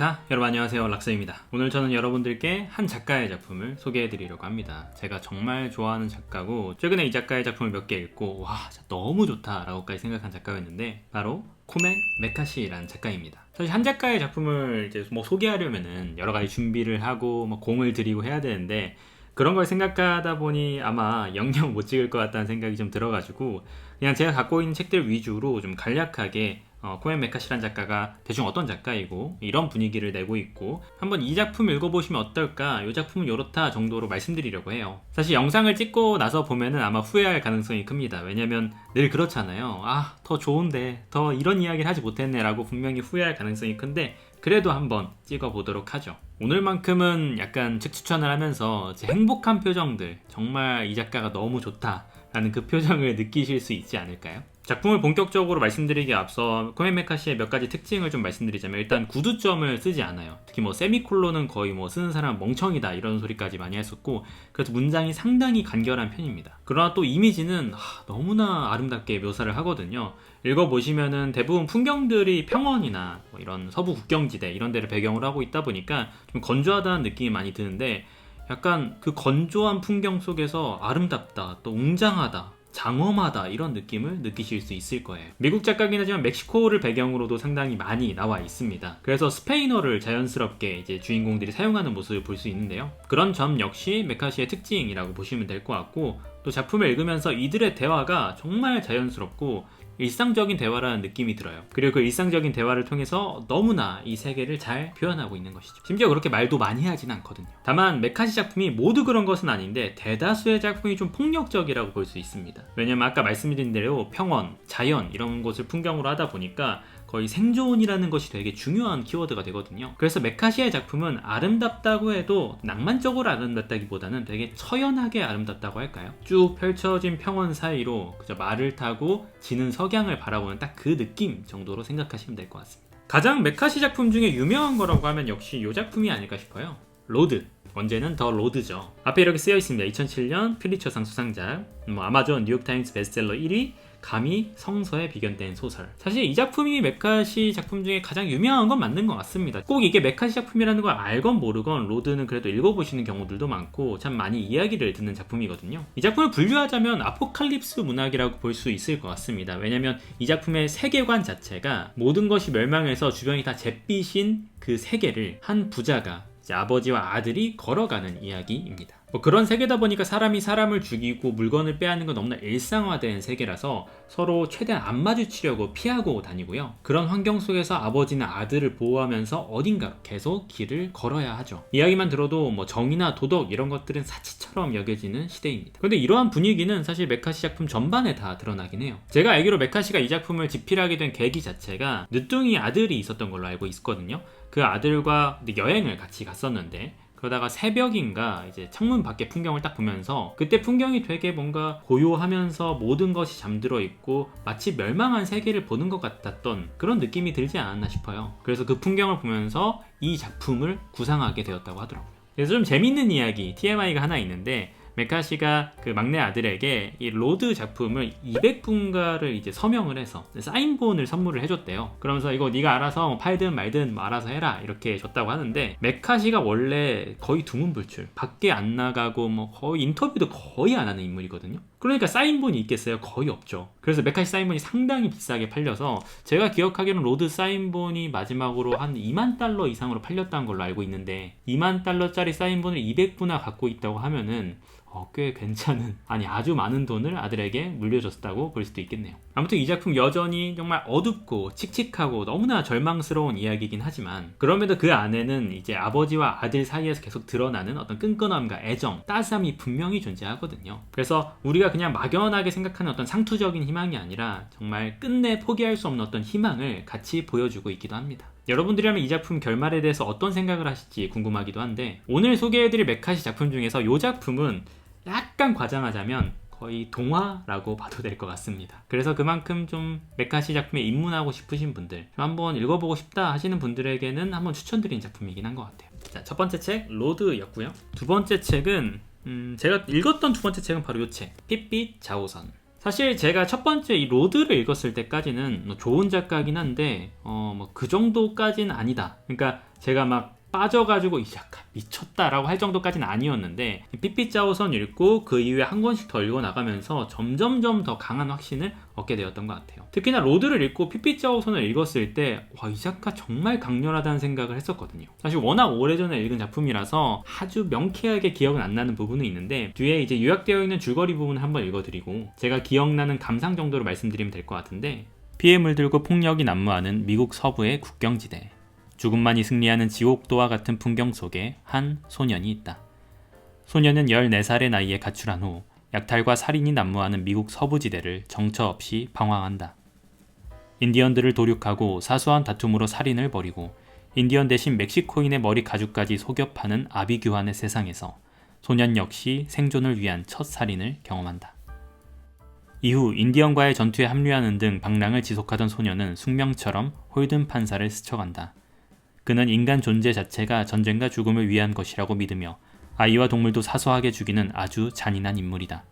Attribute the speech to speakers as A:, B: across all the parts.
A: 락카 여러분 안녕하세요. 락서입니다. 오늘 저는 여러분들께 한 작가의 작품을 소개해 드리려고 합니다. 제가 정말 좋아하는 작가고 최근에 이 작가의 작품을 몇 개 읽고 와 너무 좋다 라고까지 생각한 작가였는데 바로 코멘 메카시라는 작가입니다. 사실 한 작가의 작품을 이제 뭐 소개하려면은 여러 가지 준비를 하고 뭐 공을 들이고 해야 되는데 그런 걸 생각하다 보니 아마 영영 못 찍을 것 같다는 생각이 좀 들어가지고 그냥 제가 갖고 있는 책들 위주로 좀 간략하게 어, 코엔 메카시란 작가가 대충 어떤 작가이고 이런 분위기를 내고 있고 한번 이 작품 읽어보시면 어떨까 이 작품은 이렇다 정도로 말씀드리려고 해요. 사실 영상을 찍고 나서 보면은 아마 후회할 가능성이 큽니다. 왜냐면 늘 그렇잖아요. 아 더 좋은데 더 이런 이야기를 하지 못했네 라고 분명히 후회할 가능성이 큰데 그래도 한번 찍어보도록 하죠 오늘만큼은 약간 책 추천을 하면서 제 행복한 표정들 정말 이 작가가 너무 좋다 라는 그 표정을 느끼실 수 있지 않을까요? 작품을 본격적으로 말씀드리기에 앞서 코멘 메카시의 몇 가지 특징을 좀 말씀드리자면 일단 구두점을 쓰지 않아요. 특히 뭐 세미콜론은 거의 뭐 쓰는 사람 멍청이다 이런 소리까지 많이 했었고 그래서 문장이 상당히 간결한 편입니다. 그러나 또 이미지는 하, 너무나 아름답게 묘사를 하거든요. 읽어보시면은 대부분 풍경들이 평원이나 뭐 이런 서부 국경지대 이런 데를 배경으로 하고 있다 보니까 좀 건조하다는 느낌이 많이 드는데 약간 그 건조한 풍경 속에서 아름답다 또 웅장하다 장엄하다 이런 느낌을 느끼실 수 있을 거예요. 미국 작가긴 하지만 멕시코를 배경으로도 상당히 많이 나와 있습니다. 그래서 스페인어를 자연스럽게 이제 주인공들이 사용하는 모습을 볼 수 있는데요. 그런 점 역시 메카시의 특징이라고 보시면 될 것 같고 또 작품을 읽으면서 이들의 대화가 정말 자연스럽고 일상적인 대화라는 느낌이 들어요. 그리고 그 일상적인 대화를 통해서 너무나 이 세계를 잘 표현하고 있는 것이죠. 심지어 그렇게 말도 많이 하진 않거든요. 다만 메카시 작품이 모두 그런 것은 아닌데 대다수의 작품이 좀 폭력적이라고 볼 수 있습니다. 왜냐면 아까 말씀드린 대로 평원, 자연 이런 것을 풍경으로 하다 보니까 거의 생존이라는 것이 되게 중요한 키워드가 되거든요. 그래서 메카시의 작품은 아름답다고 해도 낭만적으로 아름답다기보다는 되게 처연하게 아름답다고 할까요? 쭉 펼쳐진 평원 사이로 그저 말을 타고 지는 석양을 바라보는 딱 그 느낌 정도로 생각하시면 될 것 같습니다. 가장 메카시 작품 중에 유명한 거라고 하면 역시 이 작품이 아닐까 싶어요. 로드. 언제는 더 로드죠. 앞에 이렇게 쓰여 있습니다. 2007년 필리처상 수상작, 뭐 아마존 뉴욕타임스 베스트셀러 1위, 감히 성서에 비견된 소설. 사실 이 작품이 메카시 작품 중에 가장 유명한 건 맞는 것 같습니다. 꼭 이게 메카시 작품이라는 걸 알건 모르건 로드는 그래도 읽어보시는 경우들도 많고 참 많이 이야기를 듣는 작품이거든요. 이 작품을 분류하자면 아포칼립스 문학이라고 볼 수 있을 것 같습니다. 왜냐면 이 작품의 세계관 자체가 모든 것이 멸망해서 주변이 다 잿빛인 그 세계를 한 부자가 아버지와 아들이 걸어가는 이야기입니다. 뭐 그런 세계다 보니까 사람이 사람을 죽이고 물건을 빼앗는 건 너무나 일상화된 세계라서 서로 최대한 안 마주치려고 피하고 다니고요. 그런 환경 속에서 아버지는 아들을 보호하면서 어딘가 계속 길을 걸어야 하죠. 이야기만 들어도 뭐 정의나 도덕 이런 것들은 사치처럼 여겨지는 시대입니다. 그런데 이러한 분위기는 사실 메카시 작품 전반에 다 드러나긴 해요. 제가 알기로 메카시가 이 작품을 집필하게 된 계기 자체가 늦둥이 아들이 있었던 걸로 알고 있거든요. 그 아들과 여행을 같이 갔었는데 그러다가 새벽인가 이제 창문 밖에 풍경을 딱 보면서 그때 풍경이 되게 뭔가 고요하면서 모든 것이 잠들어 있고 마치 멸망한 세계를 보는 것 같았던 그런 느낌이 들지 않았나 싶어요. 그래서 그 풍경을 보면서 이 작품을 구상하게 되었다고 하더라고요. 그래서 좀 재밌는 이야기 TMI가 하나 있는데 메카시가 그 막내 아들에게 이 로드 작품을 200분가를 이제 서명을 해서 사인본을 선물을 해줬대요. 그러면서 이거 네가 알아서 뭐 팔든 말든 뭐 알아서 해라 이렇게 줬다고 하는데 메카시가 원래 거의 두문불출 밖에 안 나가고 뭐 거의 인터뷰도 거의 안 하는 인물이거든요. 그러니까 사인본이 있겠어요? 거의 없죠. 그래서 메카시 사인본이 상당히 비싸게 팔려서 제가 기억하기로는 로드 사인본이 마지막으로 한 2만 달러 이상으로 팔렸다는 걸로 알고 있는데 2만 달러짜리 사인본을 200분나 갖고 있다고 하면은 어, 꽤 괜찮은 아니 아주 많은 돈을 아들에게 물려줬다고 볼 수도 있겠네요. 아무튼 이 작품 여전히 정말 어둡고 칙칙하고 너무나 절망스러운 이야기이긴 하지만 그럼에도 그 안에는 이제 아버지와 아들 사이에서 계속 드러나는 어떤 끈끈함과 애정, 따스함이 분명히 존재하거든요. 그래서 우리가 그냥 막연하게 생각하는 어떤 상투적인 희망이 아니라 정말 끝내 포기할 수 없는 어떤 희망을 같이 보여주고 있기도 합니다. 여러분들이라면 이 작품 결말에 대해서 어떤 생각을 하실지 궁금하기도 한데 오늘 소개해드릴 메카시 작품 중에서 이 작품은 약간 과장하자면 거의 동화라고 봐도 될 것 같습니다. 그래서 그만큼 좀 메카시 작품에 입문하고 싶으신 분들, 좀 한번 읽어보고 싶다 하시는 분들에게는 한번 추천드린 작품이긴 한 것 같아요. 자, 첫 번째 책 로드였고요. 두 번째 책은 음, 제가 읽었던 두 번째 책은 바로 이 책, 핏빛 자오선. 사실 제가 첫 번째 이 로드를 읽었을 때까지는 뭐 좋은 작가긴 한데 어 뭐 그 정도까지는 아니다. 그러니까 제가 막 빠져가지고 이 작가 미쳤다라고 할 정도까지는 아니었는데 삐삐짜오선 읽고 그 이후에 한 권씩 더 읽어 나가면서 점점점 더 강한 확신을 얻게 되었던 것 같아요. 특히나 로드를 읽고 삐삐짜오선을 읽었을 때 와 이 작가 정말 강렬하다는 생각을 했었거든요. 사실 워낙 오래전에 읽은 작품이라서 아주 명쾌하게 기억은 안 나는 부분은 있는데 뒤에 이제 요약되어 있는 줄거리 부분을 한번 읽어드리고 제가 기억나는 감상 정도로 말씀드리면 될 것 같은데 피해 물들고 폭력이 난무하는 미국 서부의 국경지대 죽음만이 승리하는 지옥도와 같은 풍경 속에 한 소년이 있다. 소년은 14살의 나이에 가출한 후 약탈과 살인이 난무하는 미국 서부지대를 정처 없이 방황한다. 인디언들을 도륙하고 사소한 다툼으로 살인을 벌이고 인디언 대신 멕시코인의 머리 가죽까지 속여 파는 아비규환의 세상에서 소년 역시 생존을 위한 첫 살인을 경험한다. 이후 인디언과의 전투에 합류하는 등 방랑을 지속하던 소년은 숙명처럼 홀든 판사를 스쳐간다. 그는 인간 존재 자체가 전쟁과 죽음을 위한 것이라고 믿으며 아이와 동물도 사소하게 죽이는 아주 잔인한 인물이다.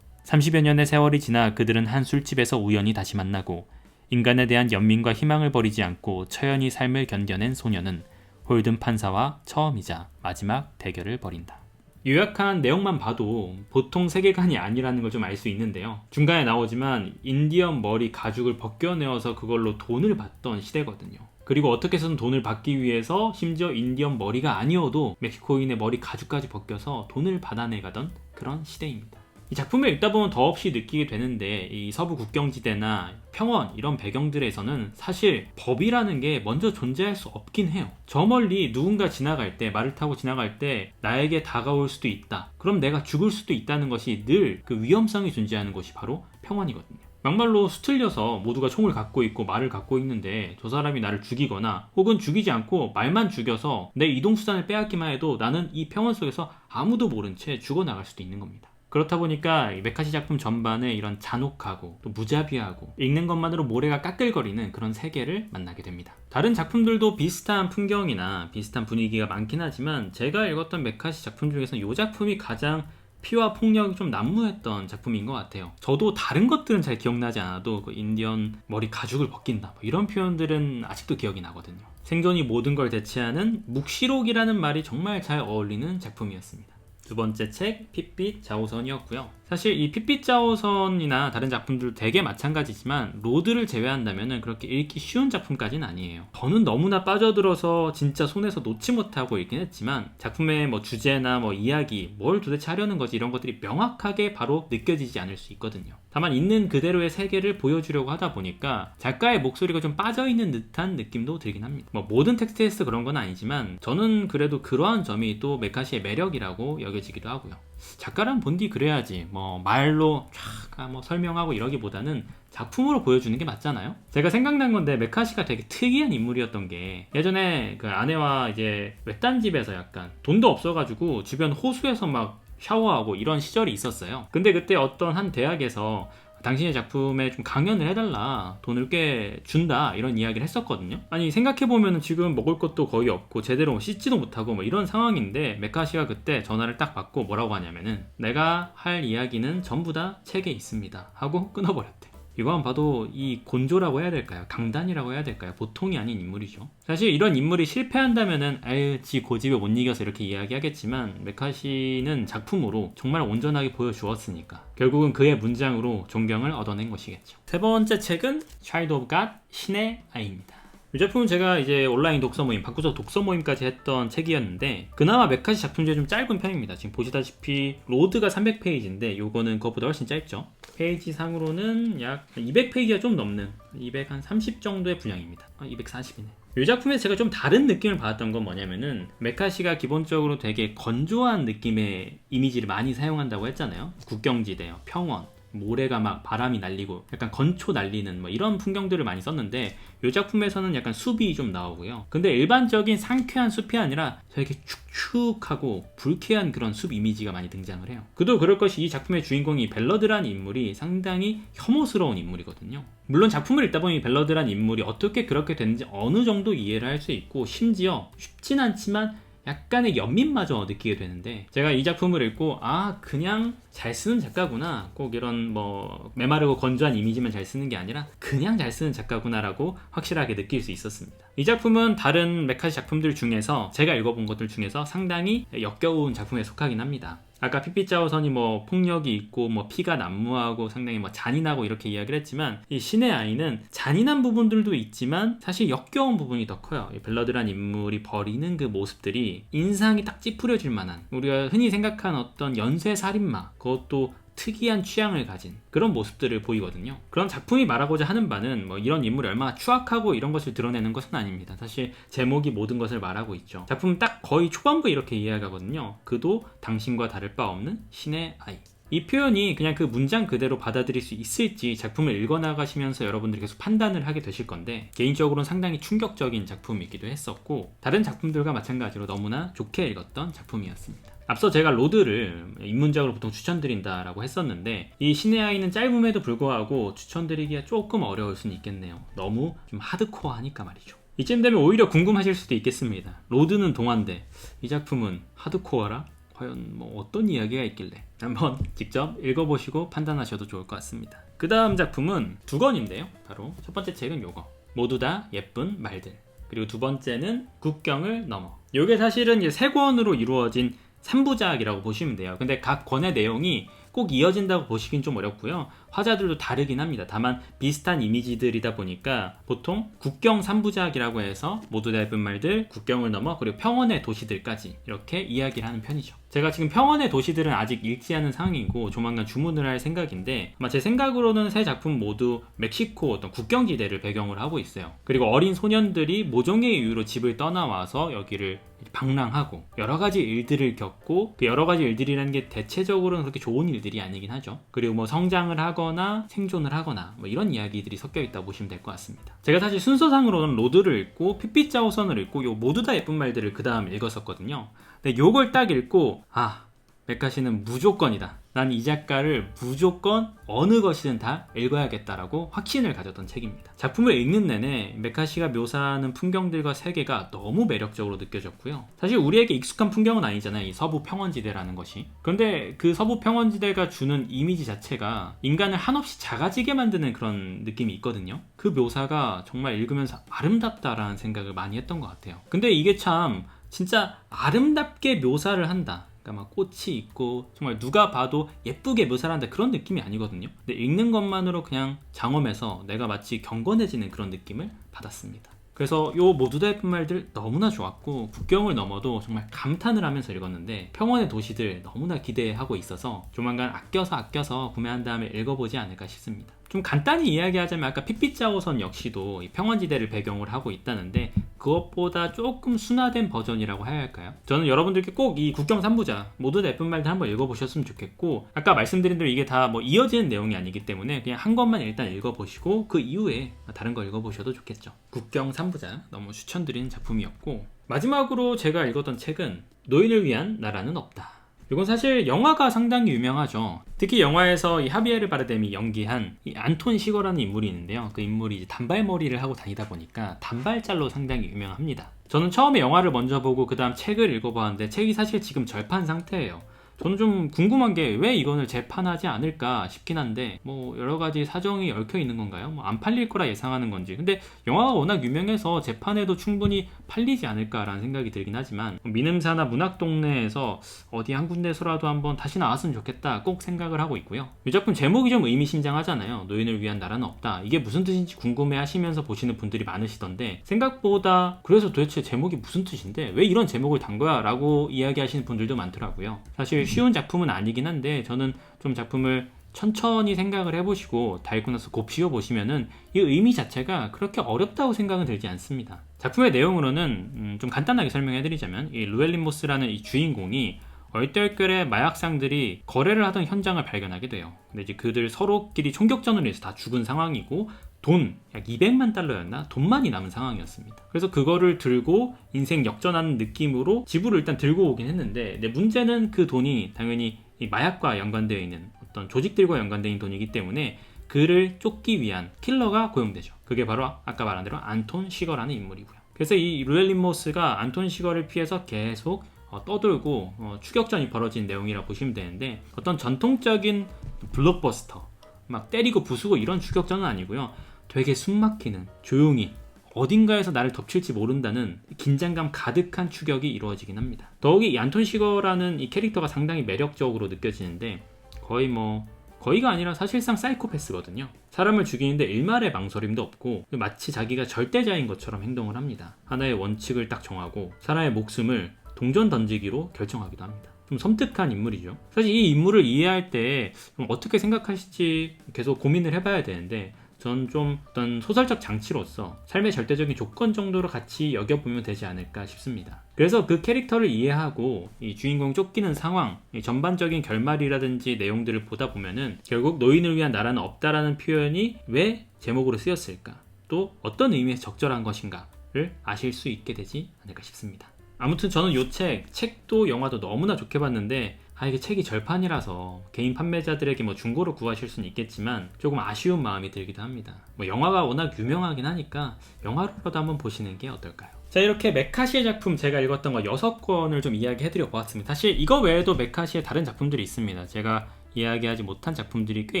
A: 30여 년의 세월이 지나 그들은 한 술집에서 우연히 다시 만나고 인간에 대한 연민과 희망을 버리지 않고 처연히 삶을 견뎌낸 소녀는 홀든 판사와 처음이자 마지막 대결을 벌인다. 요약한 내용만 봐도 보통 세계관이 아니라는 걸 좀 알 수 있는데요. 중간에 나오지만 인디언 머리 가죽을 벗겨내어서 그걸로 돈을 받던 시대거든요. 그리고 어떻게 해서든 돈을 받기 위해서 심지어 인디언 머리가 아니어도 멕시코인의 머리 가죽까지 벗겨서 돈을 받아내가던 그런 시대입니다. 이 작품을 읽다 보면 더없이 느끼게 되는데 이 서부 국경지대나 평원 이런 배경들에서는 사실 법이라는 게 먼저 존재할 수 없긴 해요. 저 멀리 누군가 지나갈 때 말을 타고 지나갈 때 나에게 다가올 수도 있다. 그럼 내가 죽을 수도 있다는 것이 늘 그 위험성이 존재하는 곳이 바로 평원이거든요. 막말로 수틀려서 모두가 총을 갖고 있고 말을 갖고 있는데 저 사람이 나를 죽이거나 혹은 죽이지 않고 말만 죽여서 내 이동수단을 빼앗기만 해도 나는 이 평원 속에서 아무도 모른 채 죽어나갈 수도 있는 겁니다. 그렇다 보니까 메카시 작품 전반에 이런 잔혹하고 또 무자비하고 읽는 것만으로 모래가 까끌거리는 그런 세계를 만나게 됩니다. 다른 작품들도 비슷한 풍경이나 비슷한 분위기가 많긴 하지만 제가 읽었던 메카시 작품 중에서는 이 작품이 가장 피와 폭력이 좀 난무했던 작품인 것 같아요. 저도 다른 것들은 잘 기억나지 않아도 그 인디언 머리 가죽을 벗긴다 뭐 이런 표현들은 아직도 기억이 나거든요. 생존이 모든 걸 대체하는 묵시록이라는 말이 정말 잘 어울리는 작품이었습니다. 두 번째 책 핏빛 자오선이었고요. 사실 이 핏빛 자오선이나 다른 작품들 되게 마찬가지지만 로드를 제외한다면 그렇게 읽기 쉬운 작품까지는 아니에요. 저는 너무나 빠져들어서 진짜 손에서 놓지 못하고 읽긴 했지만 작품의 뭐 주제나 뭐 이야기, 뭘 도대체 하려는 거지 이런 것들이 명확하게 바로 느껴지지 않을 수 있거든요. 다만 있는 그대로의 세계를 보여주려고 하다 보니까 작가의 목소리가 좀 빠져있는 듯한 느낌도 들긴 합니다. 뭐 모든 텍스트에서 그런 건 아니지만 저는 그래도 그러한 점이 또 메카시의 매력이라고 여겨지기도 하고요. 작가란 본디 그래야지 뭐 말로 쫙 뭐 설명하고 이러기보다는 작품으로 보여주는 게 맞잖아요. 제가 생각난 건데 메카시가 되게 특이한 인물이었던 게 예전에 그 아내와 이제 외딴 집에서 약간 돈도 없어가지고 주변 호수에서 막 샤워하고 이런 시절이 있었어요. 근데 그때 어떤 한 대학에서 당신의 작품에 좀 강연을 해달라 돈을 꽤 준다 이런 이야기를 했었거든요. 아니 생각해보면 지금 먹을 것도 거의 없고 제대로 씻지도 못하고 뭐 이런 상황인데 메카시가 그때 전화를 딱 받고 뭐라고 하냐면은 내가 할 이야기는 전부 다 책에 있습니다. 하고 끊어버렸대 이거만 봐도 이 곤조라고 해야 될까요? 강단이라고 해야 될까요? 보통이 아닌 인물이죠. 사실 이런 인물이 실패한다면은 아유 지 고집에 못 이겨서 이렇게 이야기하겠지만 메카시는 작품으로 정말 온전하게 보여주었으니까 결국은 그의 문장으로 존경을 얻어낸 것이겠죠. 세 번째 책은 Child of God 신의 아이입니다. 이 작품은 제가 이제 온라인 독서 모임, 바꾸서 독서 모임까지 했던 책이었는데 그나마 메카시 작품 중에 좀 짧은 편입니다. 지금 보시다시피 로드가 300페이지인데 요거는 그것보다 훨씬 짧죠. 페이지 상으로는 약 200페이지가 좀 넘는 230 정도의 분량입니다. 아, 240이네. 이 작품에서 제가 좀 다른 느낌을 받았던 건 뭐냐면은 메카시가 기본적으로 되게 건조한 느낌의 이미지를 많이 사용한다고 했잖아요. 국경지대요, 평원, 모래가 막 바람이 날리고 약간 건초 날리는 뭐 이런 풍경들을 많이 썼는데 이 작품에서는 약간 숲이 좀 나오고요. 근데 일반적인 상쾌한 숲이 아니라 되게 축축하고 불쾌한 그런 숲 이미지가 많이 등장을 해요. 그도 그럴 것이 이 작품의 주인공이 벨러드란 인물이 상당히 혐오스러운 인물이거든요. 물론 작품을 읽다 보니 벨러드란 인물이 어떻게 그렇게 됐는지 어느 정도 이해를 할 수 있고 심지어 쉽진 않지만 약간의 연민마저 느끼게 되는데 제가 이 작품을 읽고 아 그냥 잘 쓰는 작가구나 꼭 이런 뭐 메마르고 건조한 이미지만 잘 쓰는 게 아니라 그냥 잘 쓰는 작가구나라고 확실하게 느낄 수 있었습니다. 이 작품은 다른 메카시 작품들 중에서 제가 읽어본 것들 중에서 상당히 역겨운 작품에 속하긴 합니다. 아까 피피짜오선이 뭐 폭력이 있고 뭐 피가 난무하고 상당히 뭐 잔인하고 이렇게 이야기를 했지만 이 신의 아이는 잔인한 부분들도 있지만 사실 역겨운 부분이 더 커요. 이 블러드란 인물이 버리는 그 모습들이 인상이 딱 찌푸려질 만한 우리가 흔히 생각한 어떤 연쇄 살인마 그것도 특이한 취향을 가진 그런 모습들을 보이거든요. 그런 작품이 말하고자 하는 바는 뭐 이런 인물이 얼마나 추악하고 이런 것을 드러내는 것은 아닙니다. 사실 제목이 모든 것을 말하고 있죠. 작품 딱 거의 초반부에 이렇게 이야기하거든요. 그도 당신과 다를 바 없는 신의 아이. 이 표현이 그냥 그 문장 그대로 받아들일 수 있을지 작품을 읽어나가시면서 여러분들이 계속 판단을 하게 되실 건데 개인적으로는 상당히 충격적인 작품이기도 했었고 다른 작품들과 마찬가지로 너무나 좋게 읽었던 작품이었습니다. 앞서 제가 로드를 입문작으로 보통 추천드린다라고 했었는데 이 신의 아이는 짧음에도 불구하고 추천드리기가 조금 어려울 수는 있겠네요. 너무 좀 하드코어하니까 말이죠. 이쯤 되면 오히려 궁금하실 수도 있겠습니다. 로드는 동화인데 이 작품은 하드코어라? 과연 뭐 어떤 이야기가 있길래 한번 직접 읽어보시고 판단하셔도 좋을 것 같습니다. 그 다음 작품은 두 권인데요. 바로 첫 번째 책은 요거. 모두 다 예쁜 말들. 그리고 두 번째는 국경을 넘어. 요게 사실은 세 권으로 이루어진 3부작이라고 보시면 돼요. 근데 각 권의 내용이 꼭 이어진다고 보시긴 좀 어렵고요. 화자들도 다르긴 합니다. 다만 비슷한 이미지들이다 보니까 보통 국경 3부작이라고 해서 모두 다 예쁜 말들, 국경을 넘어 그리고 평원의 도시들까지 이렇게 이야기를 하는 편이죠. 제가 지금 평원의 도시들은 아직 읽지 않은 상황이고 조만간 주문을 할 생각인데 아마 제 생각으로는 세 작품 모두 멕시코 어떤 국경지대를 배경으로 하고 있어요. 그리고 어린 소년들이 모종의 이유로 집을 떠나와서 여기를 방랑하고 여러 가지 일들을 겪고 그 여러 가지 일들이라는 게 대체적으로는 그렇게 좋은 일들이 아니긴 하죠. 그리고 뭐 성장을 하 거나 생존을 하거나 뭐 이런 이야기들이 섞여 있다 보시면 될 것 같습니다. 제가 사실 순서상으로는 로드를 읽고 피피짜오선을 읽고 요 모두 다 예쁜 말들을 그 다음 읽었었거든요. 근데 요걸 딱 읽고 아 메카시는 무조건이다. 난 이 작가를 무조건 어느 것이든 다 읽어야겠다라고 확신을 가졌던 책입니다. 작품을 읽는 내내 메카시가 묘사하는 풍경들과 세계가 너무 매력적으로 느껴졌고요. 사실 우리에게 익숙한 풍경은 아니잖아요. 이 서부 평원지대라는 것이. 그런데 그 서부 평원지대가 주는 이미지 자체가 인간을 한없이 작아지게 만드는 그런 느낌이 있거든요. 그 묘사가 정말 읽으면서 아름답다라는 생각을 많이 했던 것 같아요. 근데 이게 참 진짜 아름답게 묘사를 한다. 그러니까 막 꽃이 있고 정말 누가 봐도 예쁘게 한다 그런 느낌이 아니거든요. 근데 읽는 것만으로 그냥 장엄해서 내가 마치 경건해지는 그런 느낌을 받았습니다. 그래서 요 모두 다 예쁜 말들 너무나 좋았고 국경을 넘어도 정말 감탄을 하면서 읽었는데 평원의 도시들 너무나 기대하고 있어서 조만간 아껴서 아껴서 구매한 다음에 읽어보지 않을까 싶습니다. 좀 간단히 이야기하자면 아까 피피짜오선 역시도 평원지대를 배경으로 하고 있다는데 그것보다 조금 순화된 버전이라고 해야 할까요? 저는 여러분들께 꼭 이 국경 3부자 모두 다 예쁜 말들 한번 읽어보셨으면 좋겠고 아까 말씀드린 대로 이게 다 뭐 이어지는 내용이 아니기 때문에 그냥 한 것만 일단 읽어보시고 그 이후에 다른 거 읽어보셔도 좋겠죠. 국경 3부자 너무 추천드리는 작품이었고 마지막으로 제가 읽었던 책은 노인을 위한 나라는 없다. 이건 사실 영화가 상당히 유명하죠. 특히 영화에서 이 하비에르 바르뎀이 연기한 이 안톤 시거라는 인물이 있는데요. 그 인물이 단발머리를 하고 다니다 보니까 단발짤로 상당히 유명합니다. 저는 처음에 영화를 먼저 보고 그 다음 책을 읽어봤는데 책이 사실 지금 절판 상태예요. 저는 좀 궁금한 게 왜 이거를 재판하지 않을까 싶긴 한데 뭐 여러 가지 사정이 얽혀 있는 건가요? 뭐 안 팔릴 거라 예상하는 건지. 근데 영화가 워낙 유명해서 재판에도 충분히 팔리지 않을까라는 생각이 들긴 하지만 미음사나 문학 동네에서 어디 한 군데서라도 한번 다시 나왔으면 좋겠다 꼭 생각을 하고 있고요. 이 작품 제목이 좀 의미심장하잖아요. 노인을 위한 나라는 없다. 이게 무슨 뜻인지 궁금해 하시면서 보시는 분들이 많으시던데 생각보다 그래서 도대체 제목이 무슨 뜻인데 왜 이런 제목을 단 거야? 라고 이야기하시는 분들도 많더라고요. 사실 쉬운 작품은 아니긴 한데 저는 좀 작품을 천천히 생각을 해보시고 다 읽고 나서 곱씹어 보시면은 이 의미 자체가 그렇게 어렵다고 생각은 들지 않습니다. 작품의 내용으로는 음, 좀 간단하게 설명해드리자면 이 루엘린모스라는 이 주인공이 얼떨결에 마약상들이 거래를 하던 현장을 발견하게 돼요. 근데 이제 그들 서로끼리 총격전으로 해서 다 죽은 상황이고 돈 약 200만 달러였나 돈만이 남은 상황이었습니다. 그래서 그거를 들고 인생 역전하는 느낌으로 집으로 일단 들고 오긴 했는데 근데 문제는 그 돈이 당연히 이 마약과 연관되어 있는 어떤 조직들과 연관된 돈이기 때문에 그를 쫓기 위한 킬러가 고용되죠. 그게 바로 아까 말한 대로 안톤 시거라는 인물이고요. 그래서 이 루엘린 모스가 안톤 시거를 피해서 계속 어, 떠돌고 어, 추격전이 벌어진 내용이라 보시면 되는데 어떤 전통적인 블록버스터 막 때리고 부수고 이런 추격전은 아니고요. 되게 숨막히는 조용히 어딘가에서 나를 덮칠지 모른다는 긴장감 가득한 추격이 이루어지긴 합니다. 더욱이 이 안톤 시거라는 이 캐릭터가 상당히 매력적으로 느껴지는데 거의 뭐 거의가 아니라 사실상 사이코패스거든요. 사람을 죽이는데 일말의 망설임도 없고 마치 자기가 절대자인 것처럼 행동을 합니다. 하나의 원칙을 딱 정하고 사람의 목숨을 동전 던지기로 결정하기도 합니다. 좀 섬뜩한 인물이죠. 사실 이 인물을 이해할 때좀 어떻게 생각하실지 계속 고민을 해봐야 되는데 전 좀 어떤 소설적 장치로서 삶의 절대적인 조건 정도로 같이 여겨보면 되지 않을까 싶습니다. 그래서 그 캐릭터를 이해하고 이 주인공 쫓기는 상황, 이 전반적인 결말이라든지 내용들을 보다 보면은 결국 노인을 위한 나라는 없다라는 표현이 왜 제목으로 쓰였을까? 또 어떤 의미에서 적절한 것인가를 아실 수 있게 되지 않을까 싶습니다. 아무튼 저는 이 책, 책도 영화도 너무나 좋게 봤는데 아 이게 책이 절판이라서 개인 판매자들에게 뭐 중고로 구하실 수는 있겠지만 조금 아쉬운 마음이 들기도 합니다. 뭐 영화가 워낙 유명하긴 하니까 영화로라도 한번 보시는 게 어떨까요? 자 이렇게 메카시의 작품 제가 읽었던 거 6권을 좀 이야기해드려 보았습니다. 사실 이거 외에도 메카시의 다른 작품들이 있습니다. 제가 이야기하지 못한 작품들이 꽤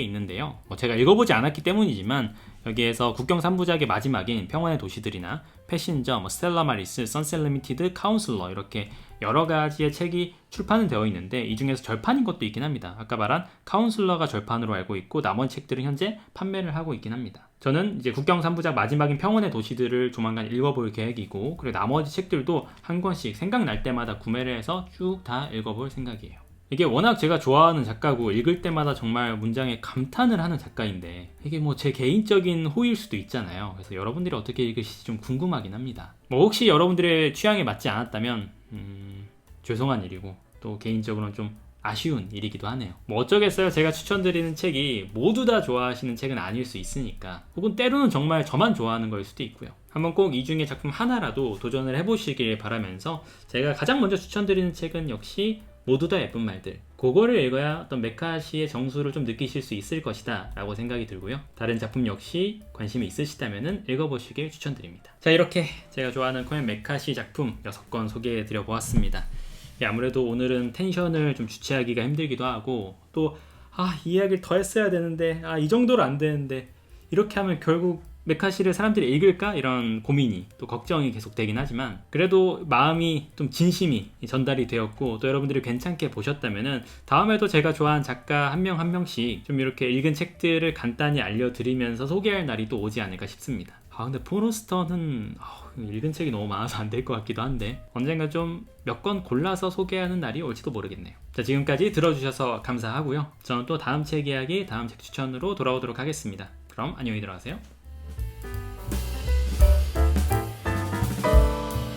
A: 있는데요. 뭐 제가 읽어보지 않았기 때문이지만 여기에서 국경 3부작의 마지막인 평원의 도시들이나 패신저, 뭐 스텔라 마리스, 선셀 리미티드, 카운슬러 이렇게 여러 가지의 책이 출판은 되어 있는데 이 중에서 절판인 것도 있긴 합니다. 아까 말한 카운슬러가 절판으로 알고 있고 나머지 책들은 현재 판매를 하고 있긴 합니다. 저는 이제 국경 3부작 마지막인 평원의 도시들을 조만간 읽어볼 계획이고 그리고 나머지 책들도 한 권씩 생각날 때마다 구매를 해서 쭉 다 읽어볼 생각이에요. 이게 워낙 제가 좋아하는 작가고 읽을 때마다 정말 문장에 감탄을 하는 작가인데 이게 뭐 제 개인적인 호의일 수도 있잖아요. 그래서 여러분들이 어떻게 읽으실지 좀 궁금하긴 합니다. 뭐 혹시 여러분들의 취향에 맞지 않았다면 음, 죄송한 일이고 또 개인적으로는 좀 아쉬운 일이기도 하네요. 뭐 어쩌겠어요. 제가 추천드리는 책이 모두 다 좋아하시는 책은 아닐 수 있으니까. 혹은 때로는 정말 저만 좋아하는 거일 수도 있고요. 한번 꼭 이 중에 작품 하나라도 도전을 해보시길 바라면서 제가 가장 먼저 추천드리는 책은 역시 모두 다 예쁜 말들. 그거를 읽어야 어떤 메카시의 정수를 좀 느끼실 수 있을 것이다 라고 생각이 들고요. 다른 작품 역시 관심이 있으시다면 읽어보시길 추천드립니다. 자 이렇게 제가 좋아하는 코엔 메카시 작품 6권 소개해드려 보았습니다. 예, 아무래도 오늘은 텐션을 좀 주체하기가 힘들기도 하고 또 아, 이 이야기를 더 했어야 되는데 아, 이 정도로 안 되는데 이렇게 하면 결국 메카시를 사람들이 읽을까? 이런 고민이 또 걱정이 계속 되긴 하지만 그래도 마음이 좀 진심이 전달이 되었고 또 여러분들이 괜찮게 보셨다면은 다음에도 제가 좋아하는 작가 한 명한 명씩 좀 이렇게 읽은 책들을 간단히 알려드리면서 소개할 날이 또 오지 않을까 싶습니다. 아 근데 포노스터는 아, 읽은 책이 너무 많아서 안 될 것 같기도 한데 언젠가 좀 몇 권 골라서 소개하는 날이 올지도 모르겠네요. 자 지금까지 들어주셔서 감사하고요. 저는 또 다음 책 이야기, 다음 책 추천으로 돌아오도록 하겠습니다. 그럼 안녕히 들어가세요.